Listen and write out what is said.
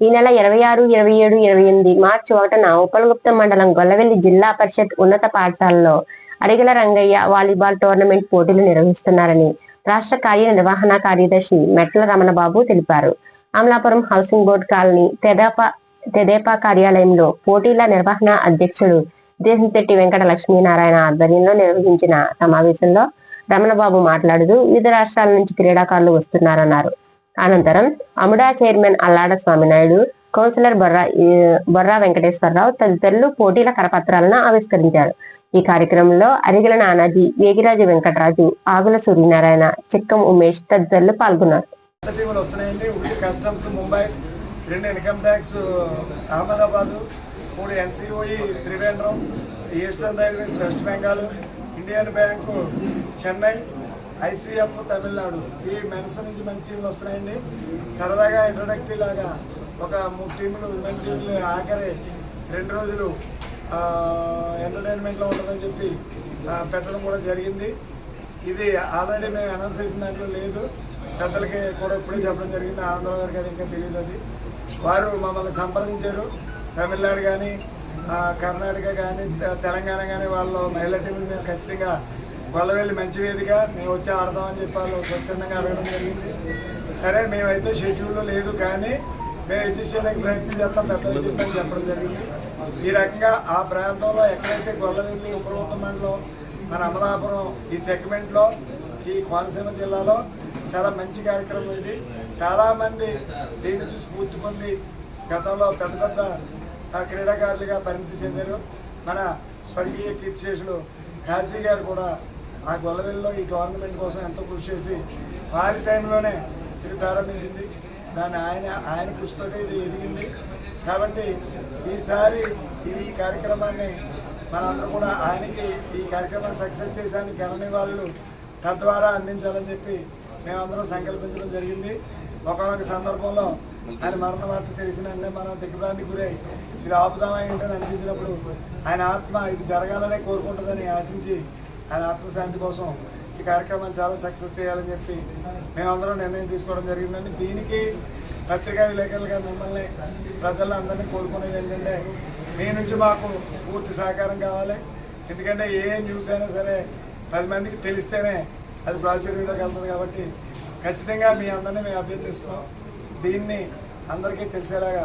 ఈ నెల ఇరవై ఆరు ఇరవై ఏడు ఇరవై ఎనిమిది మార్చి ఒకటిన ఉపలగుప్త మండలం గొల్లవెల్లి జిల్లా పరిషత్ ఉన్నత పాఠశాలలో అరిగల రంగయ్య వాలీబాల్ టోర్నమెంట్ పోటీలు నిర్వహిస్తున్నారని రాష్ట్ర కార్యనిర్వహణ కార్యదర్శి మెట్ల రమణబాబు తెలిపారు. Amalapuram housing board colony Tedepa Tedepa కార్యాలయంలో పోటీల నిర్వహణ అధ్యక్షుడు దేశంశెట్టి వెంకట లక్ష్మీనారాయణ ఆధ్వర్యంలో నిర్వహించిన సమావేశంలో రమణబాబు మాట్లాడుతూ వివిధ రాష్ట్రాల నుంచి క్రీడాకారులు వస్తున్నారన్నారు. అనంతరం అముడా చైర్మన్ అల్లాడ స్వామినాయుడు కౌన్సిలర్ బొర్రా బొర్రా వెంకటేశ్వరరావు తదితరులు పోటీల కరపత్రాలను ఆవిష్కరించారు. ఈ కార్యక్రమంలో అరిగల నానాజీ వేగిరాజు వెంకటరాజు ఆగుల సూర్యనారాయణ చిక్కం ఉమేష్ తదితరులు పాల్గొన్నారు. వస్తున్నాయండి ఒకటి కస్టమ్స్ ముంబై రెండు ఇన్కమ్ ట్యాక్స్ అహ్మదాబాదు మూడు NCOE Trivandrum eastern railways west Bengal Indian bank Chennai ICF Tamil Nadu. ఈ మెన్స్ నుంచి మంచి టీంలు వస్తున్నాయండి. సరదాగా ఇంట్రొడక్టరీ లాగా ఒక మూడు టీంలు విమెన్ టీంలు ఆఖరి రెండు రోజులు ఎంటర్టైన్మెంట్లో ఉంటుందని చెప్పి పెట్టడం కూడా జరిగింది. ఇది ఆల్రెడీ మేము అనౌన్స్ చేసిన దాంట్లో లేదు. పెద్దలకి కూడా ఇప్పుడే చెప్పడం జరిగింది. ఆనందరావు గారికి అది ఇంకా తెలియదు అది. వారు మమ్మల్ని సంప్రదించారు. తమిళనాడు కానీ కర్ణాటక కానీ తెలంగాణ కానీ వాళ్ళు మహిళా టీంలు మేము ఖచ్చితంగా గొల్లవెల్లి మంచి వేదిక మేము వచ్చి ఆడదామని చెప్పి వాళ్ళు స్వచ్ఛందంగా అడగడం జరిగింది. సరే మేమైతే షెడ్యూల్లో లేదు కానీ మేము ఎడ్యుకేషన్కి ప్రయత్నం చేస్తాం పెద్దలు చెప్తామని చెప్పడం జరిగింది. ఈ రకంగా ఆ ప్రాంతంలో ఎక్కడైతే గొల్లవెల్లి ఉపరోత్త మండలం మన అమలాపురం ఈ సెగ్మెంట్లో ఈ కోనసీమ జిల్లాలో చాలా మంచి కార్యక్రమం ఇది. చాలామంది దీని నుంచి స్ఫూర్తి పొంది గతంలో పెద్ద పెద్ద క్రీడాకారులుగా పరిణితి చెందారు. మన స్వర్గీయ కీర్తిశేషులు కాశీ గారు కూడా ఆ గొల్లవెల్లో ఈ గవర్నమెంట్ కోసం ఎంతో కృషి చేసి వారి టైంలోనే ఇది ప్రారంభించింది. దాన్ని ఆయన ఆయన కృషితోటి ఇది ఎదిగింది. కాబట్టి ఈసారి ఈ కార్యక్రమాన్ని మనందరం కూడా ఆయనకి ఈ కార్యక్రమాన్ని సక్సెస్ చేసానికి గణని వాళ్ళు తద్వారా అందించాలని చెప్పి మేమందరం సంకల్పించడం జరిగింది. ఒకనొక సందర్భంలో ఆయన మరణ వార్త తెలిసిన మనం దిగ్భ్రాంతి గురై ఇది ఆపుదామా ఏంటని అనిపించినప్పుడు ఆయన ఆత్మ ఇది జరగాలనే కోరుకుంటుందని ఆశించి ఆయన ఆత్మశాంతి కోసం ఈ కార్యక్రమం చాలా సక్సెస్ చేయాలని చెప్పి మేమందరం నిర్ణయం తీసుకోవడం జరిగిందండి. దీనికి పత్రికా విలేకరులుగా మిమ్మల్ని ప్రజలందరినీ కోరుకునేది ఏంటంటే మీ నుంచి మాకు పూర్తి సహకారం కావాలి. ఎందుకంటే ఏ న్యూస్ అయినా సరే పది మందికి తెలిస్తేనే అది ప్రాచుర్యంలోకి వెళ్తుంది కాబట్టి ఖచ్చితంగా మీ అందరినీ మేము అభ్యర్థిస్తున్నాం. దీన్ని అందరికీ తెలిసేలాగా